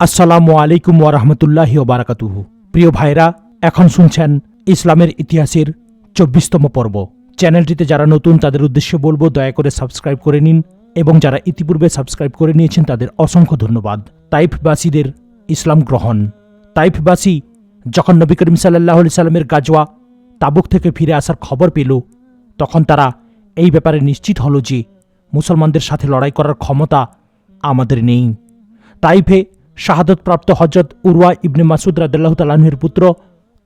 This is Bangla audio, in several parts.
আসসালামু আলাইকুম ওরহমতুল্লাহি ওবারাকাতুহু প্রিয় ভাইরা এখন শুনছেন ইসলামের ইতিহাসের চব্বিশতম পর্ব। চ্যানেলটিতে যারা নতুন, তাদের উদ্দেশ্যে বলব, দয়া করে সাবস্ক্রাইব করে নিন এবং যারা ইতিপূর্বে সাবস্ক্রাইব করে নিয়েছেন, তাদের অসংখ্য ধন্যবাদ। তাইফবাসীদের ইসলাম গ্রহণ। তাইফবাসী যখন নবী করিম সাল্লাহ সাল্লামের গাজওয়া তাবুক থেকে ফিরে আসার খবর পেল, তখন তারা এই ব্যাপারে নিশ্চিত হল যে মুসলমানদের সাথে লড়াই করার ক্ষমতা আমাদের নেই। তাইফে শাহাদতপ্রাপ্ত হজরত উরওয়া ইবনে মাসুদ রাদাল্লাহ তালাহুর পুত্র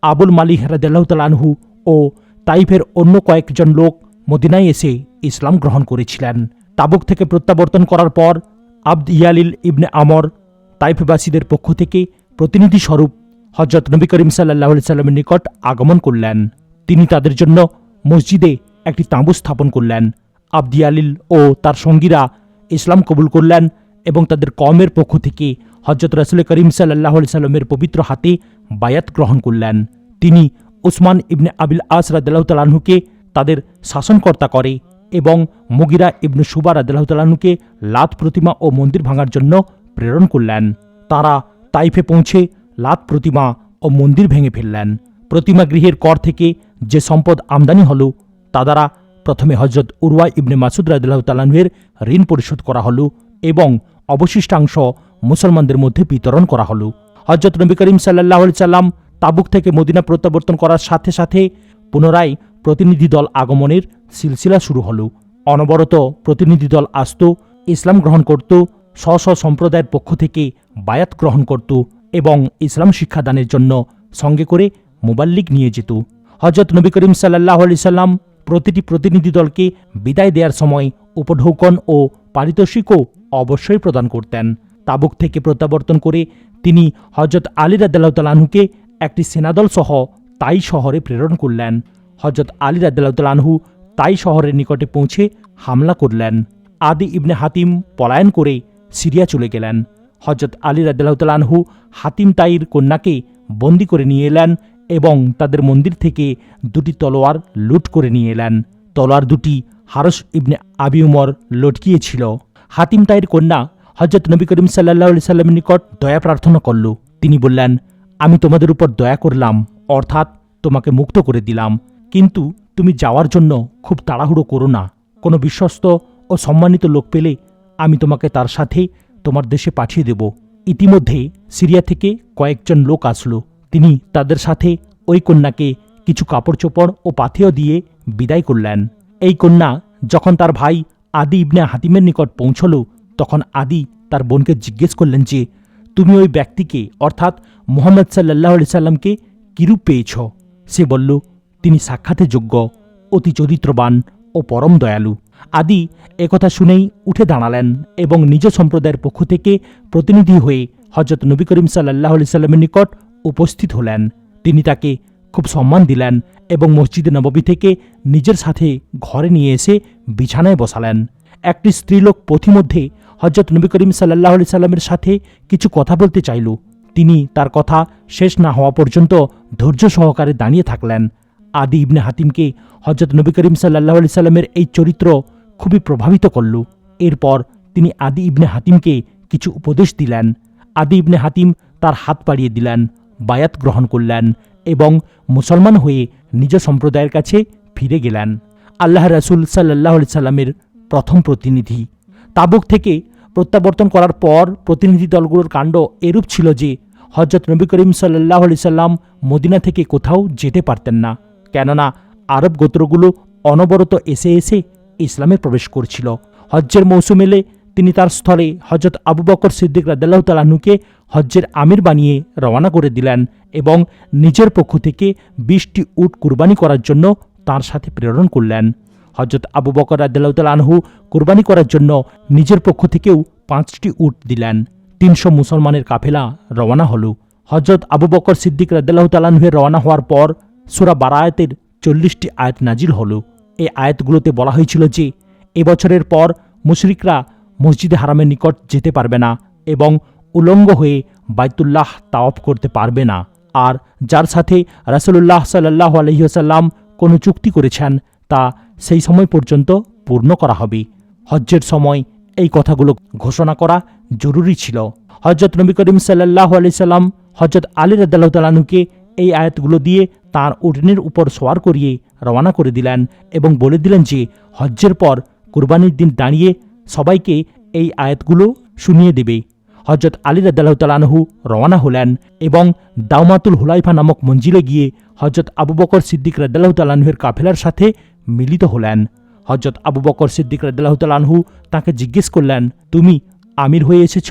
আবুল মালিহ রাদাল্লাহ তালানহু ও তাইফের অন্য কয়েকজন লোক মদিনায় এসে ইসলাম গ্রহণ করেছিলেন। তাবুক থেকে প্রত্যাবর্তন করার পর আব্দ ইয়ালিল ইবনে আমর তাইফবাসীদের পক্ষ থেকে প্রতিনিধি স্বরূপ হজরত নবী করিম সাল্লাহ সাল্লামের নিকট আগমন করলেন। তিনি তাদের জন্য মসজিদে একটি তাঁবু স্থাপন করলেন। আবদিয়ালিল ও তার সঙ্গীরা ইসলাম কবুল করলেন এবং তাদের কমের পক্ষ থেকে হজরত রসুল করিম সাল্লাহ সাল্লামের পবিত্র হাতে বায়াত গ্রহণ করলেন। তিনি উসমান ইবনে আবিল আস তালাহুকে তাদের শাসনকর্তা করে এবং মুগিরা ইবনু সুবা তালাহুকে লাত প্রতিমা ও মন্দির ভাঙার জন্য প্রেরণ করলেন। তারা তাইফে পৌঁছে লাত প্রতিমা ও মন্দির ভেঙে ফেললেন। প্রতিমা গৃহের কর থেকে যে সম্পদ আমদানি হল, তা দ্বারা প্রথমে হজরত উরওয়া ইবনে মাসুদ রাদিল্লাহ তালানহের ঋণ পরিশোধ করা হল এবং অবশিষ্টাংশ মুসলমানদের মধ্যে বিতরণ করা হল। হজরত নবী করিম সাল্লাহ সাল্লাম তাবুক থেকে মদিনা প্রত্যাবর্তন করার সাথে সাথে পুনরায় প্রতিনিধি দল আগমনের সিলসিলা শুরু হল। অনবরত প্রতিনিধি দল আসত, ইসলাম গ্রহণ করত স্ব স্ব সম্প্রদায়ের পক্ষ থেকে বায়াত গ্রহণ করত এবং ইসলাম শিক্ষাদানের জন্য সঙ্গে করে মোবাল্লিক নিয়ে যেত। হজরত নবী করিম সাল্লাহ আলি সাল্লাম প্রতিটি প্রতিনিধি দলকে বিদায় দেওয়ার সময় উপঢৌকন ও পারিতোষিকও অবশ্যই প্রদান করতেন। তাবুক থেকে প্রত্যাবর্তন করে তিনি হজরত আলী রাদ্দাল্লাহতালাহুকে একটি সেনাদল সহ তাই শহরে প্রেরণ করলেন। হজরত আলী রাদ্দাল্লাহতালাহু তাই শহরের নিকটে পৌঁছে হামলা করলেন। আদি ইবনে হাতিম পলায়ন করে সিরিয়া চলে গেলেন। হজরত আলী রাদ্দাল্লাহতালাহু হাতিম তাইর কন্যাকে বন্দি করে নিয়ে এলেন এবং তাদের মন্দির থেকে দুটি তলোয়ার লুট করে নিয়ে এলেন। তলোয়ার দুটি হারস ইবনে আবি উমর লটকিয়েছিল। হাতিম তাইর কন্যা হজরত নবী করিম সাল্লাহ সাল্লামের নিকট দয়া প্রার্থনা করল। তিনি বললেন, আমি তোমাদের উপর দয়া করলাম, অর্থাৎ তোমাকে মুক্ত করে দিলাম। কিন্তু তুমি যাওয়ার জন্য খুব তাড়াহুড়ো করো না। কোনো বিশ্বস্ত ও সম্মানিত লোক পেলে আমি তোমাকে তার সাথে তোমার দেশে পাঠিয়ে দেব। ইতিমধ্যে সিরিয়া থেকে কয়েকজন লোক আসলো। তিনি তাদের সাথে ওই কন্যাকে কিছু কাপড় চোপড় ও পাথেয় দিয়ে বিদায় করলেন। এই কন্যা যখন তার ভাই আদি ইবনে হাতিমের নিকট পৌঁছল তখন আদি তার বোনকে জিজ্ঞেস করলেন যে, তুমি ওই ব্যক্তিকে, অর্থাৎ মোহাম্মদ সাল্লাহ আলি সাল্লামকে কিরূপ পেয়েছ? সে বলল, তিনি সাক্ষাতে যোগ্য, অতি চরিত্রবান ও পরম দয়ালু। আদি একথা শুনেই উঠে দাঁড়ালেন এবং নিজ সম্প্রদায়ের পক্ষ থেকে প্রতিনিধি হয়ে হজরত নবী করিম সাল্লাহ আলি সাল্লামের নিকট উপস্থিত হলেন। তিনি তাকে খুব সম্মান দিলেন এবং মসজিদে নববী থেকে নিজের সাথে ঘরে নিয়ে এসে বিছানায় বসালেন। একটি স্ত্রীলোক পথিমধ্যে হজরত নবী করিম সাল্লাহ আলি সাল্লামের সাথে কিছু কথা বলতে চাইল। তিনি তার কথা শেষ না হওয়া পর্যন্ত ধৈর্য সহকারে দাঁড়িয়ে থাকলেন। আদি ইবনে হাতিমকে হজরত নবী করিম সাল্লাহ আলি সাল্লামের এই চরিত্র খুবই প্রভাবিত করল। এরপর তিনি আদি ইবনে হাতিমকে কিছু উপদেশ দিলেন। আদি ইবনে হাতিম তার হাত বাড়িয়ে দিলেন, বায়াত গ্রহণ করলেন এবং মুসলমান হয়ে নিজ সম্প্রদায়ের কাছে ফিরে গেলেন। আল্লাহ রাসুল সাল্লাহ সাল্লামের প্রথম প্রতিনিধি। তাবুক থেকে প্রত্যাবর্তন করার পর প্রতিনিধি দলগুলোর কাণ্ড এরূপ ছিল যে হজরত নবী করিম সাল্লাহ আলি সাল্লাম মদিনা থেকে কোথাও যেতে পারতেন না, কেননা আরব গোত্রগুলো অনবরত এসে এসে ইসলামে প্রবেশ করছিল। হজ্জের মৌসুম এলে তিনি তার স্থলে হজরত আবু বকর সিদ্দিক রাদ্দাল্লাহ তালাহুকে হজ্জের আমির বানিয়ে রওনা করে দিলেন এবং নিজের পক্ষ থেকে বিশটি উট কুরবানি করার জন্য তার সাথে প্রেরণ করলেন। হজরত আবু বকর রাদ্দাল্লাহ তালাহু কুরবানি করার জন্য নিজের পক্ষ থেকেও পাঁচটি উট দিলেন। তিনশো মুসলমানের কাফেলা রওনা হল। হজরত আবু বকর সিদ্দিক রাদ্দাল্লাহ রওনা হওয়ার পর সুরা বারায়াতের চল্লিশটি আয়াত নাজিল হল। এই আয়াতগুলোতে বলা হয়েছিল যে, এবছরের পর মুশরিকরা মসজিদে হারামের নিকট যেতে পারবে না এবং উলঙ্গ হয়ে বাইতুল্লাহ তাওয়াফ করতে পারবে না। আর যার সাথে রাসুলুল্লাহ সাল্লাহ আলহিহাসাল্লাম কোনো চুক্তি করেছেন তা সেই সময় পর্যন্ত পূর্ণ করা হবে। হজ্জের সময় এই কথাগুলো ঘোষণা করা জরুরি ছিল। হজরত নবী করিম সাল্লাহ আলি সাল্লাম হজরত আলী রাদ্দাল্লাহ তালানুকে এই আয়াতগুলো দিয়ে তার উঠনের উপর সোয়ার করিয়ে রওনা করে দিলেন এবং বলে দিলেন যে, হজ্জের পর কুরবানির দিন দাঁড়িয়ে সবাইকে এই আয়াতগুলো শুনিয়ে দেবে। হজরত আলী রাদ্দাল্লাহ তালানহু রওনা হলেন এবং দাউমাতুল হুলাইফা নামক মঞ্জিলে গিয়ে হজরত আবু বকর সিদ্দিক রাদ্দাল্লাহ তালানহুয়ের কাফেলার সাথে মিলিত হলেন। হজরত আবু বকর সিদ্দিক তালানহু তাকে জিজ্ঞেস করলেন, তুমি আমির হয়ে এসেছ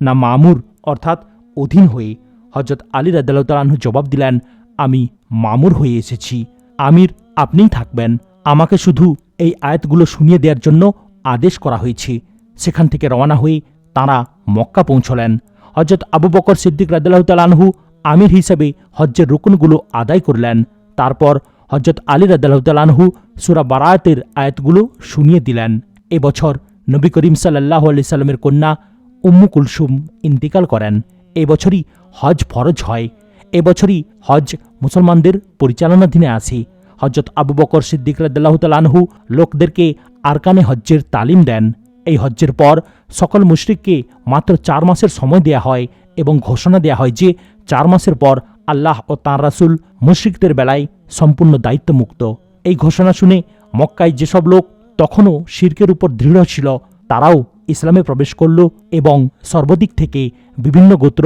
না মামুর? অর্থাৎ অধীন হয়ে হজরত আলী তালানহু জবাব দিলেন, আমি মামুর হয়ে এসেছি। আমির আপনিই থাকবেন। আমাকে শুধু এই আয়াতগুলো শুনিয়ে দেওয়ার জন্য আদেশ করা হয়েছে। সেখান থেকে রওনা হয়ে তাঁরা মক্কা পৌঁছলেন। হজরত আবু বকর সিদ্দিক তালানহু আমির হিসেবে হজ্জের রুকুনগুলো আদায় করলেন। তারপর হজরত আলী তালানহু সুরা বারায়াতের আয়াতগুলো শুনিয়ে দিলেন। এবছর নবী করিম সাল্লাহ আলি সাল্লামের কন্যা উম্মু কুলসুম ইন্তিকাল করেন। এবছরই হজ ফরজ হয়। এবছরই হজ মুসলমানদের পরিচালনাধীনে আসে হজরত আবু বকর সিদ্দিক রাদিল্লাহ তালানহু লোকদেরকে আরকানে হজ্জের তালিম দেন। এই হজ্জের পর সকল মুশরিককে মাত্র চার মাসের সময় দেয়া হয় এবং ঘোষণা দেয়া হয় যে চার মাসের পর আল্লাহ ও তাঁর রাসুল মুশরিকদের বেলায় সম্পূর্ণ দায়িত্বমুক্ত। এই ঘোষণা শুনে মক্কায় যেসব লোক তখনও শির্কের উপর দৃঢ় ছিল, তারাও ইসলামে প্রবেশ করল এবং সর্বদিক থেকে বিভিন্ন গোত্র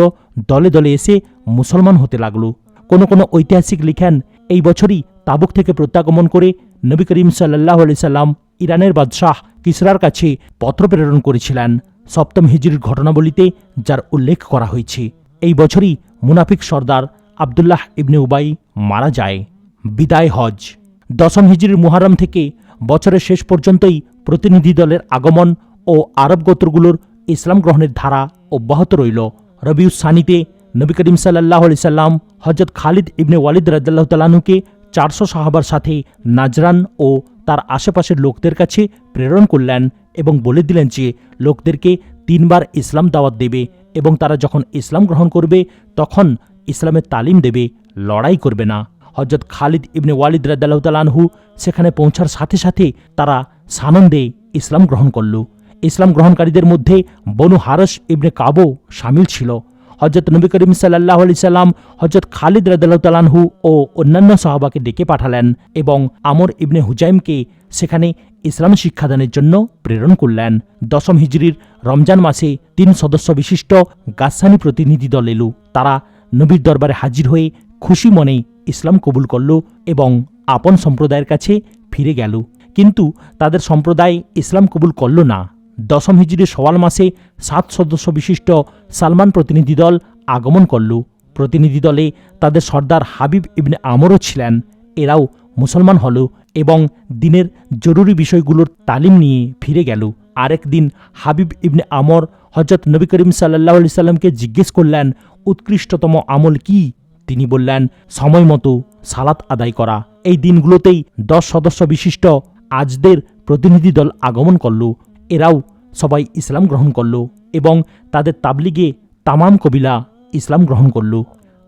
দলে দলে এসে মুসলমান হতে লাগল। কোনো কোনো ঐতিহাসিক লিখেন এই বছরই তাবুক থেকে প্রত্যাগমন করে নবী করিম সাল্লাহ সাল্লাম ইরানের বাদশাহ কিসরার কাছে পত্র প্রেরণ করেছিলেন। সপ্তম হিজরির ঘটনাবলিতে যার উল্লেখ করা হয়েছে। এই বছরই মুনাফিক সর্দার আবদুল্লাহ ইবনে উবাই মারা যায়। বিদায় হজ। দশম হিজরির মুহারম থেকে বছরের শেষ পর্যন্তই প্রতিনিধি দলের আগমন ও আরব গোত্রগুলোর ইসলাম গ্রহণের ধারা অব্যাহত রইল। রবিউস সানিতে নবী করিম সাল্লাহ আলি সাল্লাম হজরত খালিদ ইবনে ওয়ালিদ রাজ্লাহ তালানুকে চারশো সাহাবার সাথে নাজরান ও তার আশেপাশের লোকদের কাছে প্রেরণ করলেন এবং বলে দিলেন যে, লোকদেরকে তিনবার ইসলাম দাওয়াত দেবে এবং তারা যখন ইসলাম গ্রহণ করবে, তখন ইসলামের তালিম দেবে, লড়াই করবে না। হজরত খালিদ ইবনে ওয়ালিদ রাদ্দাল্লাহ সেখানে পৌঁছার সাথে সাথে তারা সানন্দে ইসলাম গ্রহণ করল। ইসলাম গ্রহণকারীদের মধ্যে বনু হারস ইবনে কাবো সামিল ছিল। হজরত নবী করিম সাল্লাহ আলি সাল্লাম হজরত খালিদ রাদাল্লাহ ও অন্যান্য সাহাবাকে ডেকে পাঠালেন এবং আমর ইবনে হুজাইমকে সেখানে ইসলাম শিক্ষাদানের জন্য প্রেরণ করলেন। দশম হিজরির রমজান মাসে তিন সদস্য বিশিষ্ট গাসানি প্রতিনিধি দল এলো। তারা নবীর দরবারে হাজির হয়ে খুশি মনে ইসলাম কবুল করল এবং আপন সম্প্রদায়ের কাছে ফিরে গেল। কিন্তু তাদের সম্প্রদায় ইসলাম কবুল করল না। দশম হিজরি সওয়াল মাসে সাত সদস্য বিশিষ্ট সালমান প্রতিনিধি দল আগমন করল। প্রতিনিধি দলে তাদের সর্দার হাবিব ইবনে আমরও ছিলেন। এরাও মুসলমান হল এবং দিনের জরুরি বিষয়গুলোর তালিম নিয়ে ফিরে গেল। আরেক দিন হাবিব ইবনে আমর হজরত নবী করিম সাল্লাহ সাল্লামকে জিজ্ঞেস করলেন, উৎকৃষ্টতম আমল কি? তিনি বললেন, সময় মতো সালাত আদায় করা। এই দিনগুলোতেই দশ সদস্য বিশিষ্ট আজদের প্রতিনিধি দল আগমন করল। এরাও সবাই ইসলাম গ্রহণ করল এবং তাদের তাবলিগে তামাম কবিলা ইসলাম গ্রহণ করল।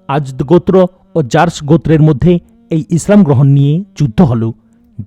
আজ গোত্র ও জার্স গোত্রের মধ্যে এই ইসলাম গ্রহণ নিয়ে যুদ্ধ হল।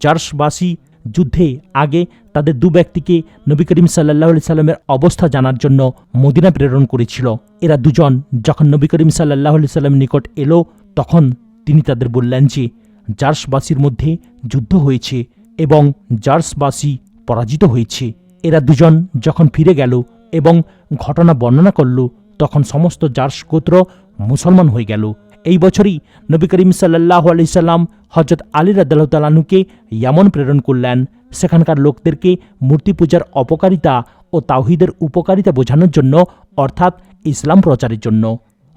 জার্সবাসী যুদ্ধে আগে তাদের দু ব্যক্তিকে নবী করিম সাল্লাহ সাল্লামের অবস্থা জানার জন্য মদিনা প্রেরণ করেছিল। এরা দুজন যখন নবী করিম সাল্লাহ সাল্লামের নিকট এলো, তখন তিনি তাদের বললেন যে, জার্সবাসীর মধ্যে যুদ্ধ হয়েছে এবং জার্সবাসী পরাজিত হয়েছে। এরা দুজন যখন ফিরে গেল এবং ঘটনা বর্ণনা করল, তখন সমস্ত জার্স গোত্র মুসলমান হয়ে গেল। এই বছরই নবী করিম সাল্লাহ আলি সাল্লাম হজরত আলী রাদ্দাল্লাহ তালানুকে ইয়ামন প্রেরণ করলেন। সেখানকার লোকদেরকে মূর্তি পূজার অপকারিতা ও তাওহিদের উপকারিতা বোঝানোর জন্য, অর্থাৎ ইসলাম প্রচারের জন্য।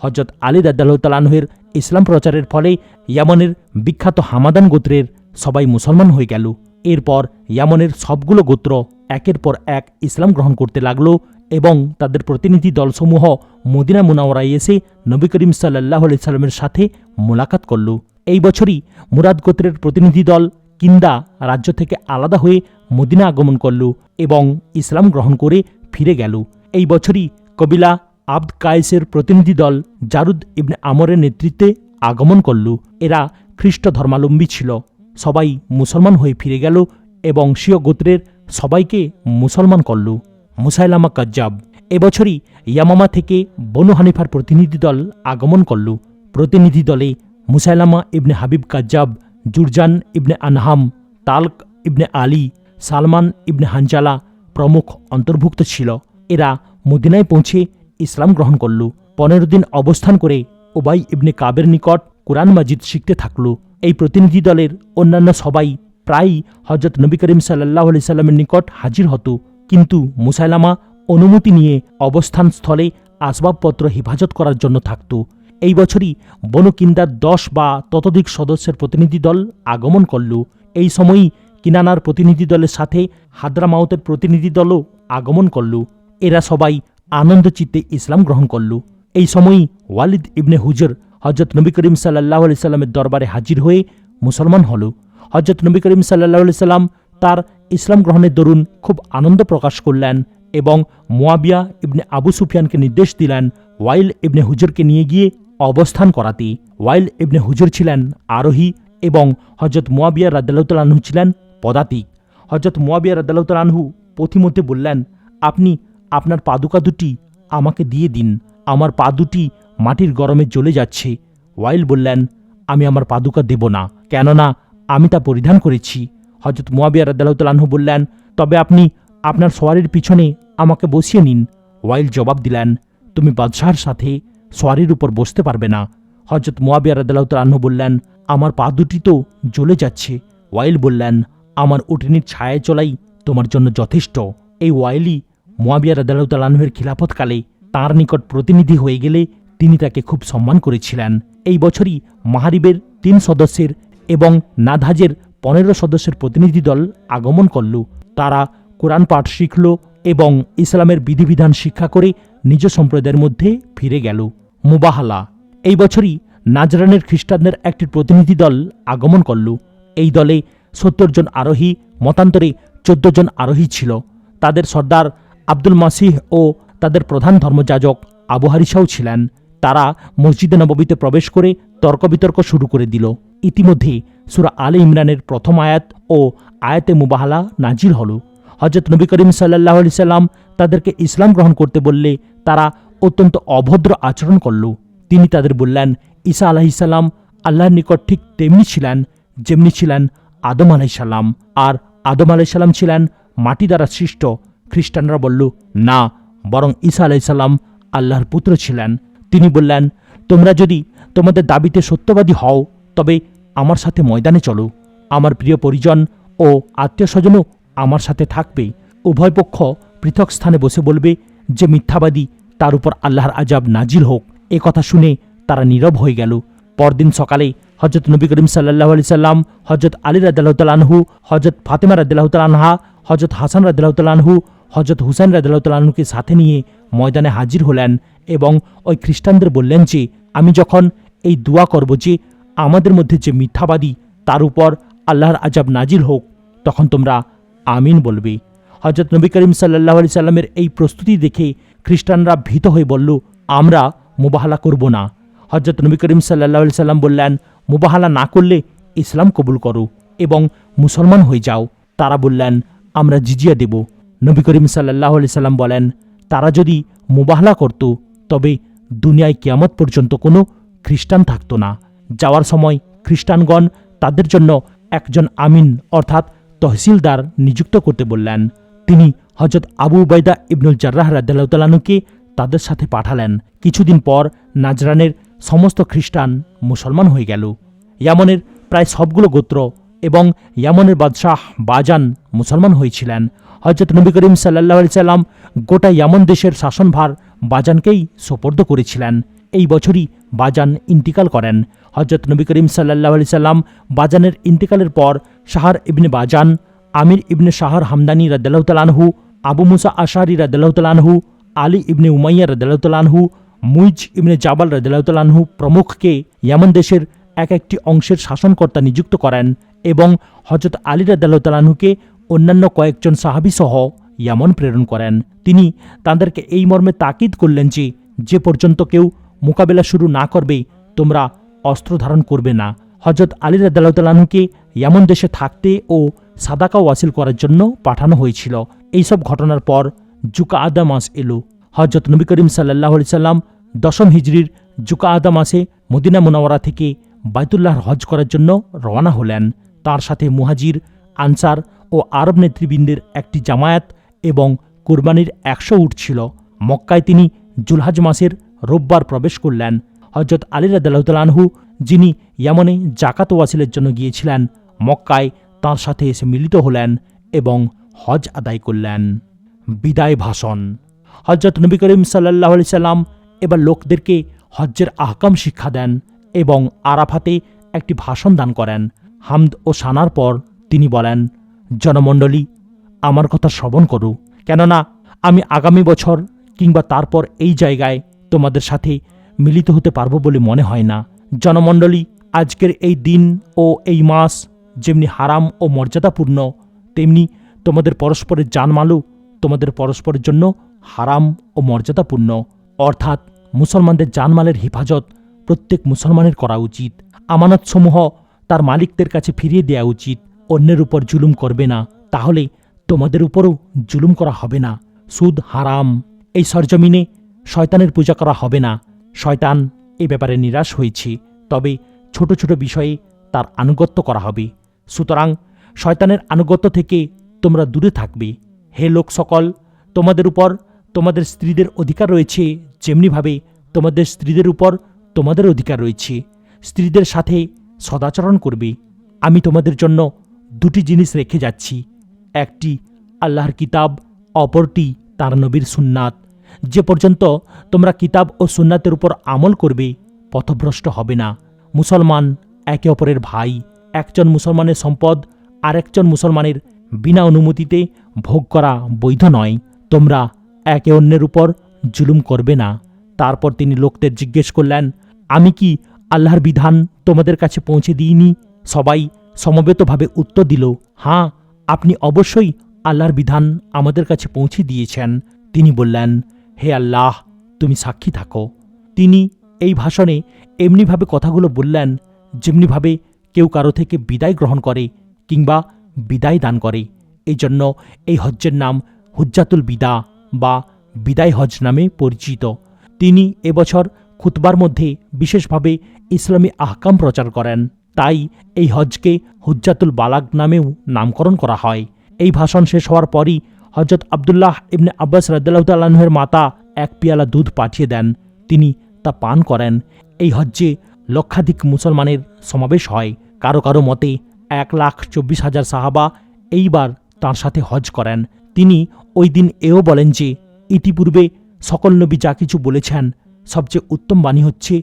হজরত আলী রাদ্দাল্লাহ তালানহের ইসলাম প্রচারের ফলে ইয়ামনের বিখ্যাত হামাদান গোত্রের সবাই মুসলমান হয়ে গেল। এরপর ইয়ামনের সবগুলো গোত্র একের পর এক ইসলাম গ্রহণ করতে লাগল। এবং তাদের প্রতিনিধি দলসমূহ মদিনা মুনাওয়ারায় এসে নবী করিম সাল্লাহ আলি সাল্লামের সাথে মোলাকাত করল। এই বছরই মুরাদ গোত্রের প্রতিনিধি দল কিন্দা রাজ্য থেকে আলাদা হয়ে মদিনা আগমন করল এবং ইসলাম গ্রহণ করে ফিরে গেল। এই বছরই কবিলা আব্দ কায়েসের প্রতিনিধি দল জারুদ ইবনে আমরের নেতৃত্বে আগমন করল। এরা খ্রিস্ট ধর্মালম্বী ছিল। সবাই মুসলমান হয়ে ফিরে গেল এবং স্বীয় গোত্রের সবাইকে মুসলমান করল। মুসাইলামা কাজ্জাব এবছরই ইয়ামামা থেকে বনু হানিফার প্রতিনিধি দল আগমন করল। প্রতিনিধি দলে মুসাইলামা ইবনে হাবিব কাজ্জাব, জুরজান ইবনে আনহাম, তালক ইবনে আলী, সালমান ইবনে হানজালা প্রমুখ অন্তর্ভুক্ত ছিল। এরা মদিনায় পৌঁছে ইসলাম গ্রহণ করল। পনেরো দিন অবস্থান করে ওবাই ইবনে কাবের নিকট কোরআন মাজিদ শিখতে থাকল। এই প্রতিনিধি দলের অন্যান্য সবাই প্রায়ই হজরত নবী করিম সাল্লাহ সাল্লামের নিকট হাজির হতো। কিন্তু মুসাইলামা অনুমতি নিয়ে অবস্থান স্থলে আসবাবপত্র হেফাজত করার জন্য থাকত। এই বছরই বনকিন্দার দশ বা ততোধিক সদস্যের প্রতিনিধি দল আগমন করল। এই সময়ই কিনানার প্রতিনিধি দলের সাথে হাদ্রামাউতের প্রতিনিধি দলও আগমন করল। এরা সবাই আনন্দচিত্তে ইসলাম গ্রহণ করল। এই সময়ই ওয়ালিদ ইবনে হুজর হজরত নবী করিম সাল্লাহ আলি সাল্লামের দরবারে হাজির হয়ে মুসলমান হল। হজরত নবী করিম সাল্লাহ আলি সাল্লাম তার ইসলাম গ্রহণের দরুন খুব আনন্দ প্রকাশ করলেন এবং মোয়াবিয়া ইবনে আবু সুফিয়ানকে নির্দেশ দিলেন ওয়াইল ইবনে হুজরকে নিয়ে গিয়ে অবস্থান করাতে। ওয়াইল ইবনে হুজুর ছিলেন আরোহী এবং হজরত মোয়াবিয়া রাদ্দালতালাহু ছিলেন পদাতিক। হজরত মোয়াবিয়া রাদ্দালতালাহু পথিমধ্যে বললেন, আপনি আপনার পাদুকা দুটি আমাকে দিয়ে দিন, আমার পা দুটি মাটির গরমে জ্বলে যাচ্ছে। ওয়াইল বললেন, আমি আমার পাদুকা দেব না, কেননা আমি তা পরিধান করেছি। হজরত মোয়াবিয়া রাদ্দালতালাহু বললেন, তবে আপনি আপনার সোয়ারির পিছনে আমাকে বসিয়ে নিন। ওয়াইল জবাব দিলেন, তুমি বাদশাহর সাথে সোয়ারির উপর বসতে পারবে না। হজরত মোয়াবিয়া রাদ্দালতালাহু বললেন, আমার পা দুটি তো জ্বলে যাচ্ছে। ওয়াইল বললেন, আমার উটিনির ছায়ায় চলাই তোমার জন্য যথেষ্ট। এই ওয়াইলই মোয়াবিয়া রাদালতালাহের খিলাফতকালে তাঁর নিকট প্রতিনিধি হয়ে গেলে তিনি তাকে খুব সম্মান করেছিলেন। এই বছরই মাহারিবের তিন সদস্যের এবং নাধাজের পনেরো সদস্যের প্রতিনিধি দল আগমন করল। তারা কোরআন পাঠ শিখল এবং ইসলামের বিধিবিধান শিক্ষা করে নিজ সম্প্রদায়ের মধ্যে ফিরে গেল। মুবাহালা। এই বছরই নাজরানের খ্রিস্টানদের একটি প্রতিনিধি দল আগমন করল। এই দলে সত্তর জন আরোহী, মতান্তরে চোদ্দ জন আরোহী ছিল। তাদের সর্দার আব্দুল মাসিহ ও তাদের প্রধান ধর্মযাজক আবু হারিসাও ছিলেন। তারা মসজিদে নববীতে প্রবেশ করে তর্ক বিতর্ক শুরু করে দিল। ইতিমধ্যে সুরা আলে ইমরানের প্রথম আয়াত ও আয়াতে মুবাহালা নাজির হল। হজরত নবী করিম সাল্লাহ আলি সাল্লাম তাদেরকে ইসলাম গ্রহণ করতে বললে তারা অত্যন্ত অভদ্র আচরণ করল। তিনি তাদের বললেন, ঈসা আলাহিসাল্লাম আল্লাহর নিকট ঠিক তেমনি ছিলেন যেমনি ছিলেন আদম আলাইসাল্লাম আর আদম আলাইসাল্লাম ছিলেন মাটি দ্বারা সৃষ্ট। খ্রিস্টানরা বলল, না, বরং ঈসা আলাইসাল্লাম আল্লাহর পুত্র ছিলেন। তিনি বললেন, তোমরা যদি তোমাদের দাবিতে সত্যবাদী হও, তবে আমার সাথে ময়দানে চলো। আমার প্রিয় পরিজন ও আত্মীয় স্বজনও আমার সাথে থাকবে। উভয় পক্ষ পৃথক স্থানে বসে বলবে যে মিথ্যাবাদী, তার উপর আল্লাহর আজাব নাজিল হোক। এ কথা শুনে তারা নীরব হয়ে গেল। পরদিন সকালে হজরত নবী করিম সাল্লাহ আলি সাল্লাম হজরত আলী রাদালতালানহু হজরত ফাতেমা রাদালতালানহা হজরত হাসান রাদালতালানহু হজরত হুসাইন রাদালতালানহুকে সাথে নিয়ে ময়দানে হাজির হলেন এবং ওই খ্রিস্টানদের বললেন যে, আমি যখন এই দোয়া করব যে আমাদের মধ্যে যে মিথ্যাবাদী, তার উপর আল্লাহর আজাব নাজিল হোক, তখন তোমরা আমিন বলবে। হজরত নবী করিম সাল্লাহ আলি সাল্লামের এই প্রস্তুতি দেখে খ্রিস্টানরা ভীত হয়ে বলল, আমরা মুবাহালা করব না। হজরত নবী করিম সাল্লাহ আলি সাল্লাম বললেন, মুবাহালা না করলে ইসলাম কবুল করো এবং মুসলমান হয়ে যাও। তারা বললেন, আমরা জিজিয়া দেব। নবী করিম সাল্লাহ আলি সাল্লাম বলেন, তারা যদি মুবাহলা করত, তবে দুনিয়ায় কিয়ামত পর্যন্ত কোনো খ্রিস্টান থাকতো না। যাওয়ার সময় খ্রিস্টানগণ তাদের জন্য একজন আমিন অর্থাৎ তহসিলদার নিযুক্ত করতে বললেন। তিনি হজরত আবু উবাইদা ইবনুল জার্রাহ রাদ্দালানুকে তাদের সাথে পাঠালেন। কিছুদিন পর নাজরানের সমস্ত খ্রিস্টান মুসলমান হয়ে গেল। ইয়ামনের প্রায় সবগুলো গোত্র এবং ইয়ামনের বাদশাহ বাজান মুসলমান হয়েছিলেন। হজরত নবী করিম সাল্লাহ সাল্লাম গোটা ইয়ামন দেশের শাসনভার বাজানকেই সোপর্দ করেছিলেন। এই বছরই বাজান ইন্তিকাল করেন। হজরত নবী করিম সাল্লাহ আলি সাল্লাম বাজানের ইন্তিকালের পর শাহর ইবনে বাজান, আমির ইবনে শাহর হামদানি রাদ্দালাহতালানহু আবু মুসা আশারি রাদ্দালাহতালানহু আলী ইবনে উমাইয়া রাদ্দালাহতালানহু মুইজ ইবনে জাবাল রাদ্দালাহতালানহু প্রমুখকে ইয়ামন দেশের এক একটি অংশের শাসনকর্তা নিযুক্ত করেন এবং হজরত আলী রাদ্দালাহতালানহুকে অন্যান্য কয়েকজন সাহাবিসহ ইয়ামন প্রেরণ করেন। তিনি তাদেরকে এই মর্মে তাকিদ করলেন যে যে পর্যন্ত কেউ মোকাবেলা শুরু না করবে, তোমরা অস্ত্র ধারণ করবে না। হজরত আলী রাদ্দালাহতালাহুকে ইয়ামন দেশে থাকতে ও সাদাকা ওয়াসিল করার জন্য পাঠানো হয়েছিল। এইসব ঘটনার পর জুকা আদা মাস এলো। হজরত নবী করিম সাল্লাহ সাল্লাম দশম হিজড়ির জুকা আদা মাসে মদিনা মুনাওয়ারা থেকে বাইতুল্লাহর হজ করার জন্য রওনা হলেন। তার সাথে মুহাজির, আনসার ও আরব নেতৃবৃন্দের একটি জামায়াত এবং কুরবানির একশো উট ছিল। মক্কায় তিনি জুলহাজ মাসের রোববার প্রবেশ করলেন। হজরত আলী রাদালহু যিনি ইয়ামনে জাকাত ওয়াসিলের জন্য গিয়েছিলেন, মক্কায় তার সাথে এসে মিলিত হলেন এবং হজ আদায় করলেন। বিদায় ভাষণ। হজরত নবী করিম সাল্লাহ আলি সাল্লাম এবার লোকদেরকে হজ্জের আহকাম শিক্ষা দেন এবং আরাফাতে একটি ভাষণ দান করেন। হামদ ও সানার পর তিনি বলেন, জনমণ্ডলী, আমার কথা শ্রবণ করু। কেননা, আমি আগামী বছর কিংবা তারপর এই জায়গায় তোমাদের সাথে মিলিত হতে পারব বলে মনে হয় না। জনমণ্ডলী, আজকের এই দিন ও এই মাস যেমনি হারাম ও মর্যাদাপূর্ণ, তেমনি তোমাদের পরস্পরের জানমালও তোমাদের পরস্পরের জন্য হারাম ও মর্যাদাপূর্ণ। অর্থাৎ মুসলমানদের জানমালের হেফাজত প্রত্যেক মুসলমানের করা উচিত। আমানতসমূহ তার মালিকদের কাছে ফিরিয়ে দেওয়া উচিত। অন্যের উপর জুলুম করবে না। তাহলে তোমাদের উপরও জুলুম করা হবে না। সুদ হারাম। এই সরজমিনে শয়তানের পূজা করা হবে না। শয়তান, এ ব্যাপারে নিরাশ হয়েছে তবে ছোট ছোট বিষয়ে তার আনুগত্য করা হবে। সুতরাং শয়তানের আনুগত্য থেকে তোমরা দূরে থাকবে। হে লোক সকল, তোমাদের উপর তোমাদের স্ত্রীদের অধিকার রয়েছে, যেমনিভাবে তোমাদের স্ত্রীদের উপর তোমাদের অধিকার রয়েছে। স্ত্রীদের সাথে সদাচরণ করবে। আমি তোমাদের জন্য দুটি জিনিস রেখে যাচ্ছি। একটি আল্লাহর কিতাব, অপরটি তার নবীর সুন্নাত। যে পর্যন্ত তোমরা কিতাব ও সুন্নাতের উপর আমল করবে, পথভ্রষ্ট হবে না। মুসলমান একে অপরের ভাই, একজন মুসলমানের সম্পদ আরেকজন মুসলমানের বিনা অনুমতিতে ভোগ করা বৈধ নয়। তোমরা একে অন্যের উপর জুলুম করবে না। তারপর তিনি লোকদের জিজ্ঞেস করলেন, আমি কি আল্লাহর বিধান তোমাদের কাছে পৌঁছে দিইনি? সবাই সমবেতভাবে উত্তর দিল হাঁ আপনি অবশ্যই আল্লাহর বিধান আমাদের কাছে পৌঁছে দিয়েছেন। তিনি বললেন হে আল্লাহ, তুমি সাক্ষী থাকো। তিনি এই ভাষণে এমনিভাবে কথাগুলো বললেন, যেমনিভাবে কেউ কারও থেকে বিদায় গ্রহণ করে কিংবা বিদায় দান করে। এই জন্য এই হজ্জের নাম হুজ্জাতুল বিদা বা বিদায় হজ নামে পরিচিত। তিনি এবছর খুতবার মধ্যে বিশেষভাবে ইসলামী আহকাম প্রচার করেন। তাই এই হজকে হুজ্জাতুল বালাগ নামেও নামকরণ করা হয়। এই ভাষণ শেষ হওয়ার পরই হজরত আবদুল্লাহ ইবনে আব্বাস রাদ্দাল্লাহতাল্লাহের মাতা এক পিয়ালা দুধ পাঠিয়ে দেন। তিনি তা পান করেন। এই হজ্জে লক্ষাধিক মুসলমানের সমাবেশ হয়। কারও কারও মতে এক লাখ চব্বিশ হাজার সাহাবা এইবার তার সাথে হজ করেন। তিনি ওই দিন এও বলেন যে, ইতিপূর্বে সকল নবী যা কিছু বলেছেন, সবচেয়ে উত্তম বাণী হচ্ছে,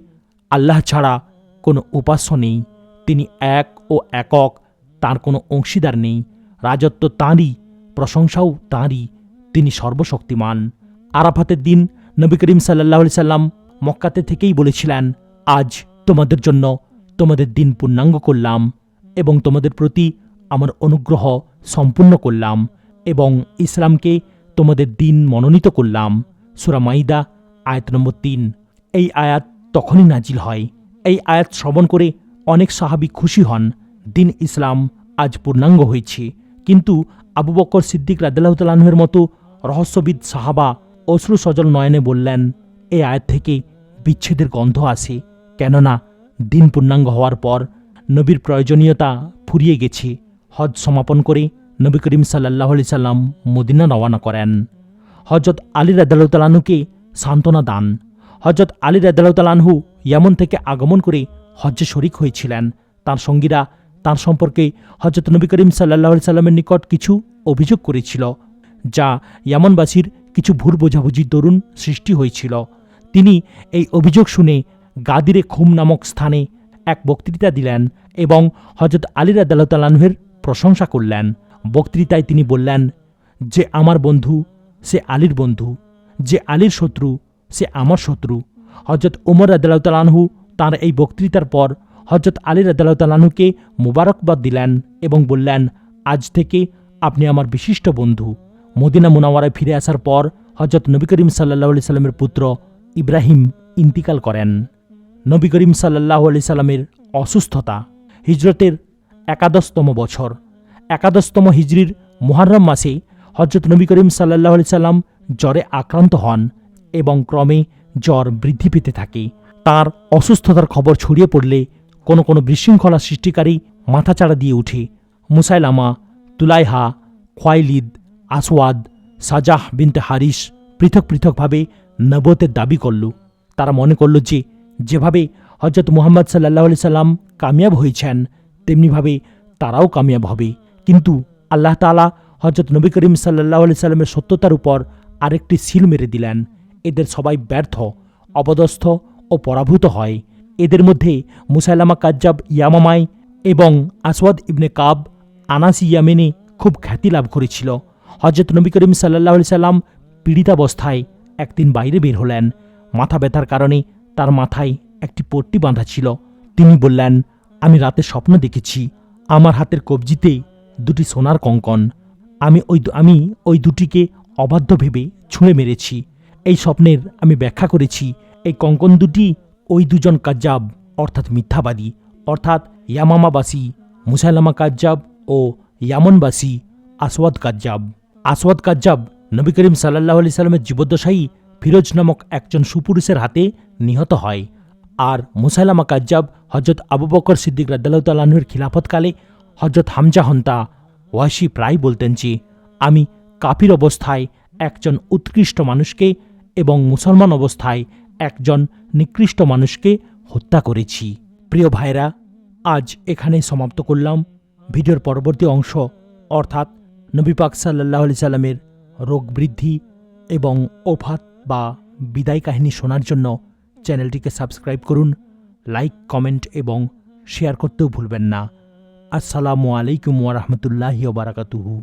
আল্লাহ ছাড়া কোনো উপাস্য নেই। তিনি এক ও একক, তার কোনো অংশীদার নেই। রাজত্ব তাঁরই প্রশংসাও তাঁরই। তিনি সর্বশক্তিমান। আরাফাতের দিন নবী করিম সাল্লাহ সাল্লাম মক্কাতে থেকেই বলেছিলেন, আজ তোমাদের জন্য তোমাদের দিন পূর্ণাঙ্গ করলাম এবং তোমাদের প্রতি আমার অনুগ্রহ সম্পূর্ণ করলাম এবং ইসলামকে তোমাদের দিন মনোনীত করলাম। সুরা মাইদা, আয়াত নম্বর তিন। এই আয়াত তখনই নাজিল হয়। এই আয়াত শ্রবণ করে অনেক সাহাবি খুশি হন, দিন ইসলাম আজ পূর্ণাঙ্গ হয়েছে। কিন্তু আবু বকর সিদ্দিক রাদিল্লাহতালাহের মতো রহস্যবিদ সাহাবা অশ্রু সজল নয়নে বললেন এই আয়াত থেকে বিচ্ছেদের গন্ধ আসে কেননা দিন পূর্ণাঙ্গ হওয়ার পর নবীর প্রয়োজনীয়তা ফুরিয়ে গেছে। হজ সমাপন করে নবী করিম সাল্লাহ আলি সাল্লাম মদিনা রওয়ানা করেন। হজরত আলী রাদালতালাহুকে সান্ত্বনা দান। হজরত আলী রাদালতালাহু ইয়ামন থেকে আগমন করে হজ্জে শরিক হয়েছিলেন। তার সঙ্গীরা তার সম্পর্কে হজরত নবী করিম সাল্লাহ সাল্লামের নিকট কিছু অভিযোগ করেছিল, যা ইয়ামনবাসীর কিছু ভুল বোঝাবুঝির দরুন সৃষ্টি হয়েছিল। তিনি এই অভিযোগ শুনে গাদিরে খুম নামক স্থানে এক বক্তৃতা দিলেন এবং হজরত আলী রাদালতালাহের প্রশংসা করলেন। বক্তৃতায় তিনি বললেন, যে আমার বন্ধু, সে আলীর বন্ধু, যে আলীর শত্রু, সে আমার শত্রু। হজরত উমর রাদালাহু তার এই বক্তৃতার পর হজরত আলী রাদালাহুকে মুবারকবাদ দিলেন এবং বললেন, আজ থেকে আপনি আমার বিশিষ্ট বন্ধু। মদিনা মুনাওয়ারায় ফিরে আসার পর হজরত নবী করিম সাল্লাহ আলি সাল্লামের পুত্র ইব্রাহিম ইন্তিকাল করেন। নবী করিম সাল্লাহ আলি সাল্লামের অসুস্থতা হিজরতের একাদশতম বছর। একাদশতম হিজরির মুহাররম মাসে হজরত নবী করিম সাল্লাহ আলি সাল্লাম জ্বরে আক্রান্ত হন এবং ক্রমে জ্বর বৃদ্ধি পেতে থাকে। তার অসুস্থতার খবর ছড়িয়ে পড়লে কোনো কোনো বিশৃঙ্খলা সৃষ্টিকারী মাথাচাড়া দিয়ে উঠে। মুসাইলামা, তুলাইহা, খোয়াইলিদ, আসওয়াদ, সাজাহ বিনতে হারিস পৃথক পৃথকভাবে নবতের দাবি করল। তারা মনে করল যে, যেভাবে হজরত মুহাম্মদ সাল্লাহ আলি সাল্লাম কামিয়াব হয়েছেন, তেমনিভাবে তারাও কামিয়াব হবে। কিন্তু আল্লাহ তালা হজরত নবী করিম সাল্লাহ আলি সাল্লামের সত্যতার উপর আরেকটি সিল মেরে দিলেন। এদের সবাই ব্যর্থ, অপদস্থ ও পরাভূত হয়। এদের মধ্যে মুসাইলামা কাজ্জাব ইয়ামামাই এবং আসওয়াদ ইবনে কাব, আনাসি ইয়ামেনে খুব খ্যাতি লাভ করেছিল। হজরত নবী করিম সাল্লাহ সাল্লাম পীড়িতাবস্থায় একদিন বাইরে বের হলেন। মাথা ব্যথার কারণে তার মাথায় একটি পট্টি বাঁধা ছিল। তিনি বললেন, আমি রাতে স্বপ্ন দেখেছি। আমার হাতের কবজিতে দুটি সোনার কঙ্কন। আমি ওই আমি ওই দুটিকে অবাধ্য ভেবে ছুঁড়ে মেরেছি। এই স্বপ্নের আমি ব্যাখ্যা করেছি। এই কঙ্কন দুটি ওই দুজন কাজ্জাব, অর্থাৎ মিথ্যাবাদী, অর্থাৎ ইয়ামামাবাসী, মুসাইলামা কাজ্জাব ও ইয়ামনবাসী, আসওয়াদ কাজ্জাব। আসওয়াদ কাজ্জাব নবী করিম সাল্লাহ আলি সাল্লামের জীবদ্দশায়ী ফিরোজ নামক একজন সুপুরুষের হাতে নিহত হয়। আর মুসাইলামা কাজ্জাব হজরত আবু বকর সিদ্দিক রাদ্দাল্লাহুর খিলাফতকালে হজরত হামজা হন্তা ওয়াসি প্রায় বলতেন যে, আমি কাফির অবস্থায় একজন উৎকৃষ্ট মানুষকে এবং মুসলমান অবস্থায় একজন নিকৃষ্ট মানুষকে হত্যা করেছি। প্রিয় ভাইরা আজ এখানেই সমাপ্ত করলাম। ভিডিওর পরবর্তী অংশ, অর্থাৎ নবী পাক সাল্লাহ আলি সাল্লামের রোগ বৃদ্ধি এবং ওফাত বা বিদায় কাহিনী শোনার জন্য চ্যানেলটিকে সাবস্ক্রাইব করুন, লাইক, কমেন্ট এবং শেয়ার করতেও ভুলবেন না। আসসালামু আলাইকুম ওয়া রাহমাতুল্লাহি ওয়া বারাকাতুহু।